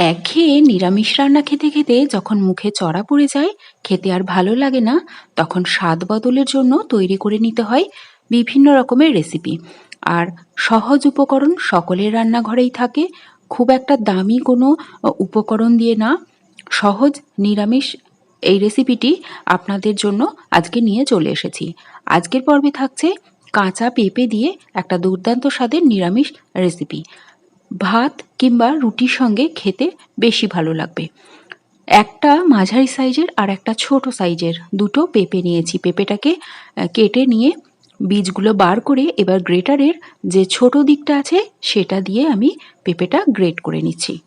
একঘেয়ে নিরামিষ রান্না খেতে খেতে যখন মুখে চড়া পড়ে যায়, খেতে আর ভালো লাগে না, তখন স্বাদ বদলের জন্য তৈরি করে নিতে হয় বিভিন্ন রকমের রেসিপি আর সহজ উপকরণ সকলের রান্নাঘরেই থাকে, খুব একটা দামি কোনো উপকরণ দিয়ে না। সহজ, নিরামিষ এই রেসিপিটি আপনাদের জন্য আজকে নিয়ে চলে এসেছি। আজকের পর্বে থাকছে কাঁচা পেঁপে দিয়ে একটা দুর্দান্ত স্বাদের নিরামিষ রেসিপি ভাত কিংবা রুটির সঙ্গে খেতে বেশি ভালো লাগবে। একটা মাঝারি সাইজের আর একটা ছোট সাইজের দুটো পেঁপে নিয়েছি। পেঁপেটাকে কেটে নিয়ে বীজগুলো বার করে এবার গ্রেটারের যে ছোট দিকটা আছে সেটা দিয়ে আমি পেঁপেটা গ্রেট করে নিচ্ছি।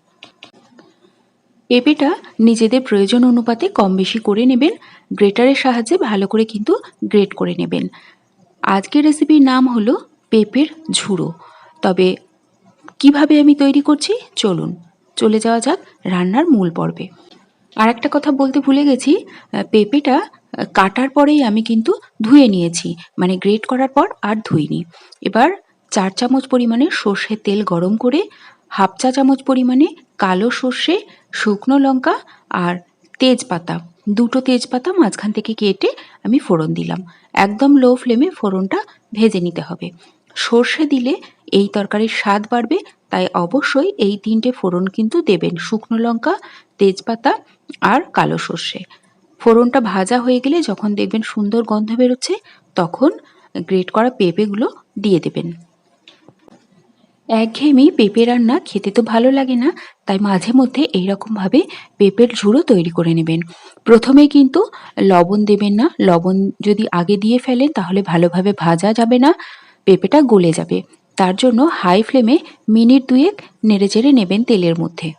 পেঁপেটা নিজেদের প্রয়োজন অনুপাতে কম বেশি করে নেবেন। গ্রেটারের সাহায্যে ভালো করে কিন্তু গ্রেট করে নেবেন। আজকের রেসিপির নাম হলো পেঁপের ঝুড়ো। তবে কীভাবে আমি তৈরি করছি? চলুন, চলে যাওয়া যাক রান্নার মূল পর্বে। আর একটা কথা বলতে ভুলে গেছি পেঁপেটা কাটার পরেই আমি কিন্তু ধুয়ে নিয়েছি মানে গ্রেট করার পর আর ধুইনি। এবার চার চামচ পরিমাণে সর্ষের তেল গরম করে, হাফ চা চামচ পরিমাণে কালো সর্ষে, শুকনো লঙ্কা আর তেজপাতা। দুটো তেজপাতা মাঝখান থেকে কেটে আমি ফোড়ন দিলাম। একদম লো ফ্লেমে ফোড়নটা ভেজে নিতে হবে। সর্ষে দিলে এই তরকারির স্বাদ বাড়বে, তাই অবশ্যই এই তিনটে ফোড়ন কিন্তু দেবেন, শুকনো লঙ্কা, তেজপাতা আর কালো সর্ষে। ফোড়নটা ভাজা হয়ে গেলে যখন দেখবেন সুন্দর গন্ধ বেরোচ্ছে, তখন গ্রেট করা পেঁপেগুলো দিয়ে দেবেন। একঘেয়েমি পেঁপে রান্না খেতে তো ভালো লাগে না, তাই মাঝে মধ্যে এইরকমভাবে পেঁপের ঝুড়ো তৈরি করে নেবেন। প্রথমে কিন্তু লবণ দেবেন না, লবণ যদি আগে দিয়ে ফেলেন তাহলে ভালোভাবে ভাজা যাবে না। পেঁপেটা গলে যাবে। তার জন্য হাই ফ্লেমে মিনিট দুয়েক নেড়ে নেড়েচেড়ে নেবেন তেলের মধ্যে।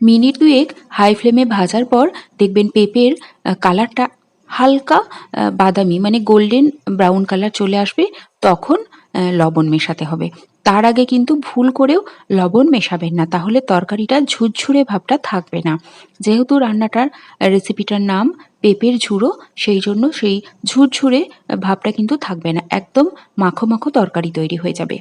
মিনিট দুয়েক হাই ফ্লেমে ভাজার পর দেখবেন পেঁপের কালারটা হালকা বাদামি মানে গোল্ডেন ব্রাউন কালার চলে আসবে, তখন লবণ মেশাতে হবে। তার আগে কিন্তু ভুল করেও লবণ মেশাবেন না, তাহলে তরকারিটা ঝুরঝুরে ভাবটা থাকবে না। যেহেতু রান্নাটার রেসিপিটার নাম পেঁপের ঝুড়ো, সেই জন্য সেই ঝুরঝুরে ভাবটা কিন্তু থাকবে না, একদম মাখো মাখো তরকারি তৈরি হয়ে যাবে।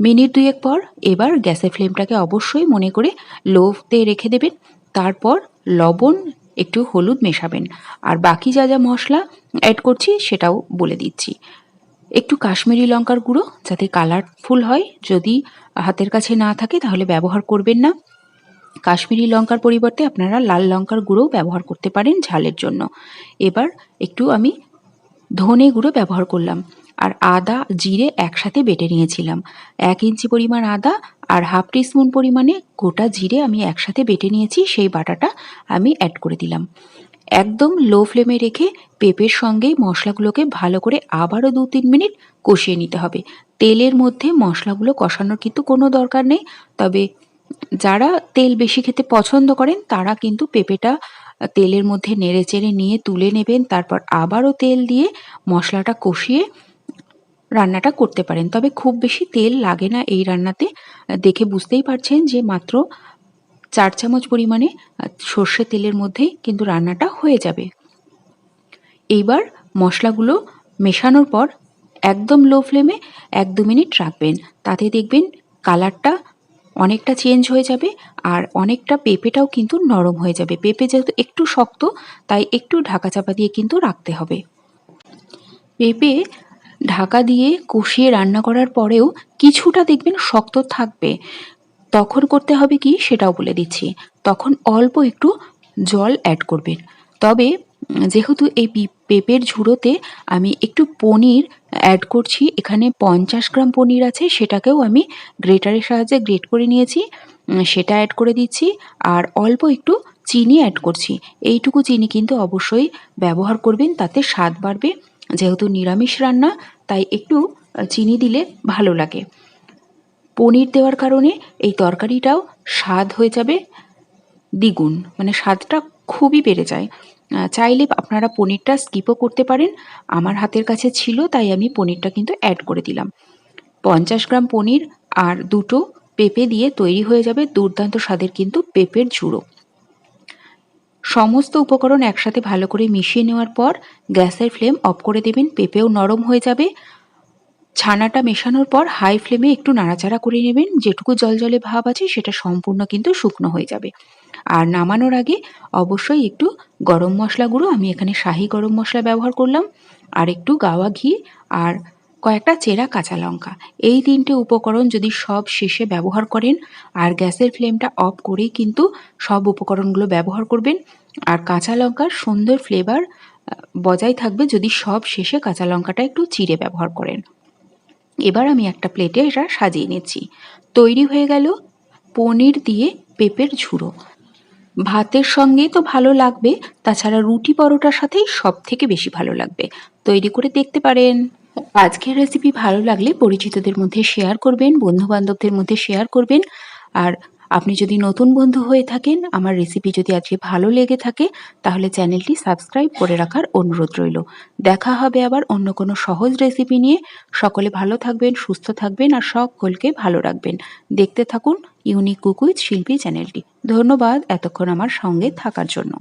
মিনিট দুয়েক পর এবার গ্যাসের ফ্লেমটাকে অবশ্যই মনে করে লোতে রেখে দেবেন, তারপর লবণ, একটু হলুদ মেশাবেন। আর বাকি যা যা মশলা অ্যাড করছি সেটাও বলে দিচ্ছি। একটু কাশ্মীরি লঙ্কার গুঁড়ো যাতে কালারফুল হয়। যদি হাতের কাছে না থাকে, তাহলে ব্যবহার করবেন না। কাশ্মীরি লঙ্কার পরিবর্তে আপনারা লাল লঙ্কার গুঁড়োও ব্যবহার করতে পারেন ঝালের জন্য। এবার একটু আমি ধনে গুঁড়ো ব্যবহার করলাম। আর আদা, জিরে একসাথে বেটে নিয়েছিলাম। এক ইঞ্চি পরিমাণ আদা আর হাফ টিস্পুন পরিমাণে গোটা জিরে আমি একসাথে বেটে নিয়েছি। সেই বাটাটা আমি অ্যাড করে দিলাম। একদম লো ফ্লেমে রেখে পেঁপের সঙ্গে মশলাগুলোকে ভালো করে আবারও দু তিন মিনিট কষিয়ে নিতে হবে। তেলের মধ্যে মশলাগুলো কষানোর কিন্তু কোনো দরকার নেই, তবে যারা তেল বেশি খেতে পছন্দ করেন, তারা কিন্তু পেঁপেটা তেলের মধ্যে নেড়ে চেড়ে নিয়ে তুলে নেবেন, তারপর আবারও তেল দিয়ে মশলাটা কষিয়ে রান্নাটা করতে পারেন। তবে খুব বেশি তেল লাগে না এই রান্নাতে। দেখে বুঝতেই পারছেন যে মাত্র চার চামচ পরিমাণে সর্ষে তেলের মধ্যেই কিন্তু রান্নাটা হয়ে যাবে। এইবার মশলাগুলো মেশানোর পর একদম লো ফ্লেমে এক দু মিনিট রাখবেন। তাতে দেখবেন কালারটা অনেকটা চেঞ্জ হয়ে যাবে আর অনেকটা পেঁপেটাও কিন্তু নরম হয়ে যাবে। পেঁপে যেহেতু একটু শক্ত, তাই একটু ঢাকা চাপা দিয়ে কিন্তু রাখতে হবে। পেঁপে ঢাকা দিয়ে কষিয়ে রান্না করার পরেও কিছুটা দেখবেন শক্ত থাকবে। তখন করতে হবে কি সেটাও বলে দিচ্ছি। তখন অল্প একটু জল অ্যাড করবেন। তবে যেহেতু এই পেঁপের ঝুড়োতে আমি একটু পনির অ্যাড করছি, এখানে পঞ্চাশ গ্রাম পনির আছে, সেটাকেও আমি গ্রেটারের সাহায্যে গ্রেট করে নিয়েছি সেটা অ্যাড করে দিচ্ছি, আর অল্প একটু চিনি অ্যাড করছি। এইটুকু চিনি কিন্তু অবশ্যই ব্যবহার করবেন, তাতে স্বাদ বাড়বে, যেহেতু নিরামিষ রান্না, তাই একটু চিনি দিলে ভালো লাগে। পনির দেওয়ার কারণে এই তরকারিটাও স্বাদ হয়ে যাবে দ্বিগুণ। মানে স্বাদটা খুবই বেড়ে যায়। চাইলে আপনারা পনিরটা স্কিপও করতে পারেন। আমার হাতের কাছে ছিল, তাই আমি পনিরটা কিন্তু অ্যাড করে দিলাম। পঞ্চাশ গ্রাম পনির আর দুটো পেঁপে দিয়ে তৈরি হয়ে যাবে দুর্দান্ত স্বাদের কিন্তু পেঁপের ঝুড়ো। সমস্ত উপকরণ একসাথে ভালো করে মিশিয়ে নেওয়ার পর গ্যাসের ফ্লেম অফ করে দেবেন। পেঁপেও নরম হয়ে যাবে। ছানাটা মেশানোর পর হাই ফ্লেমে একটু নাড়াচাড়া করে নেবেন। যেটুকু জলজলে ভাব আছে, সেটা সম্পূর্ণ কিন্তু শুকনো হয়ে যাবে। আর নামানোর আগে অবশ্যই একটু গরম মশলা গুঁড়ো, আমি এখানে শাহি গরম মশলা ব্যবহার করলাম। আর একটু গাওয়া ঘি আর কয়েকটা চেরা কাঁচা লঙ্কা। এই তিনটে উপকরণ যদি সব শেষে ব্যবহার করেন, আর গ্যাসের ফ্লেমটা অফ করেই কিন্তু সব উপকরণগুলো ব্যবহার করবেন। আর কাঁচা লঙ্কার সুন্দর ফ্লেভার বজায় থাকবে যদি সব শেষে কাঁচা লঙ্কাটা একটু চিড়ে ব্যবহার করেন। এবার আমি একটা প্লেটে এটা সাজিয়ে নিচ্ছি। তৈরি হয়ে গেল পনির দিয়ে পেঁপের ঝুড়ো। ভাতের সঙ্গে তো ভালো লাগবে, তাছাড়া রুটি পরোটার সাথেই সব থেকে বেশি ভালো লাগবে। তৈরি করে দেখতে পারেন। আজকের রেসিপি ভালো লাগলে পরিচিতদের মধ্যে শেয়ার করবেন বন্ধু বান্ধবদের মধ্যে শেয়ার করবেন, আর আপনি যদি নতুন বন্ধু হয়ে থাকেন, আমার রেসিপি যদি আজকে ভালো লেগে থাকে, তাহলে চ্যানেলটি সাবস্ক্রাইব করে রাখার অনুরোধ রইল। দেখা হবে আবার অন্য কোনো সহজ রেসিপি নিয়ে। সকলে ভালো থাকবেন, সুস্থ থাকবেন আর সকলকে ভালো রাখবেন। দেখতে থাকুন ইউনিক কুকুইজ শিল্পী চ্যানেলটি। ধন্যবাদ এতক্ষণ আমার সঙ্গে থাকার জন্য।